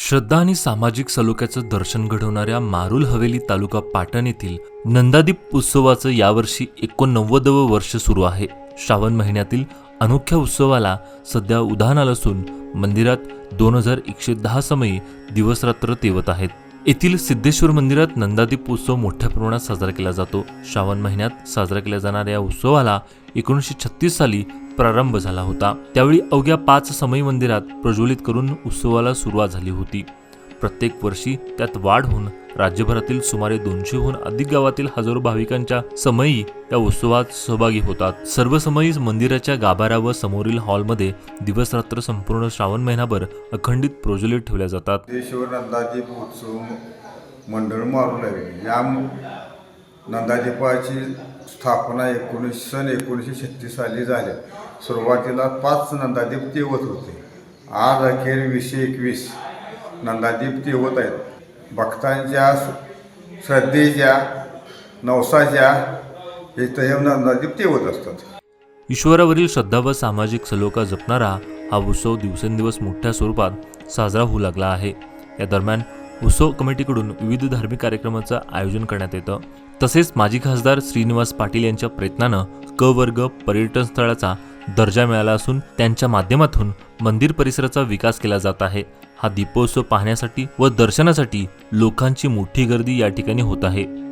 श्रद्धा आणि सामाजिक सलोख्याचं दर्शन घडवणाऱ्या मारुल हवेली तालुका पाटण येथील नंदादीप उत्सवाचं यावर्षी एकोणनव्वदवं वर्ष सुरू आहे. श्रावण महिन्यातील अनोख्या उत्सवाला सध्या उधाण आलं असून मंदिरात दोन हजार एकशे दहा समयी दिवसरात्र तेवत आहेत. येथील सिद्धेश्वर मंदिरात नंदादीप उत्सव मोठ्या प्रमाणात साजरा केला जातो. श्रावण महिन्यात साजरा केल्या जाणाऱ्या या उत्सवाला एकोणीसशे छत्तीस साली प्रारंभ झाला होता. त्यावेळी अवघ्या पाच समयी मंदिरात प्रज्वलित करून उत्सवाला सुरुवात झाली होती. प्रत्येक वर्षी त्यात वाढ होऊन राज्यभरातील सुमारे दोनशेहून अधिक गावातील हजारो भाविकांच्या समयी या उत्सवात सहभागी होतात. सर्व समयी मंदिराच्या गाभारा व समोरील हॉलमध्ये दिवसरात्र संपूर्ण श्रावण महिनाभर अखंडित प्रज्वलित ठेवल्या जातात. नंदाजी उत्सव मंडळ मारू लागले. या नंदादीपाची स्थापना एकोणीस सन एकोणीसशे छत्तीस साली झाली. सुरुवातीला पाच नंदादीप तेवत होते. आज अखेर वीसशे एकवीस नंदादीप तेवत आहेत. भक्तांच्या श्रद्धेच्या नवसाच्या इथं हे नंदादीप तेवत असतात. ईश्वरावरील श्रद्धा व सामाजिक सलोखा जपणारा हा उत्सव दिवसेंदिवस मोठ्या स्वरूपात साजरा होऊ लागला आहे. या दरम्यान उत्सव कमिटीकडून विविध धार्मिक कार्यक्रमाचं आयोजन करण्यात येतं. तसेच माजी खासदार श्रीनिवास पाटील यांच्या प्रयत्नानं क वर्ग पर्यटन स्थळाचा दर्जा मिळाला असून त्यांच्या माध्यमातून मंदिर परिसराचा विकास केला जात आहे. हा दीपोत्सव पाहण्यासाठी व दर्शनासाठी लोकांची मोठी गर्दी या ठिकाणी होत आहे.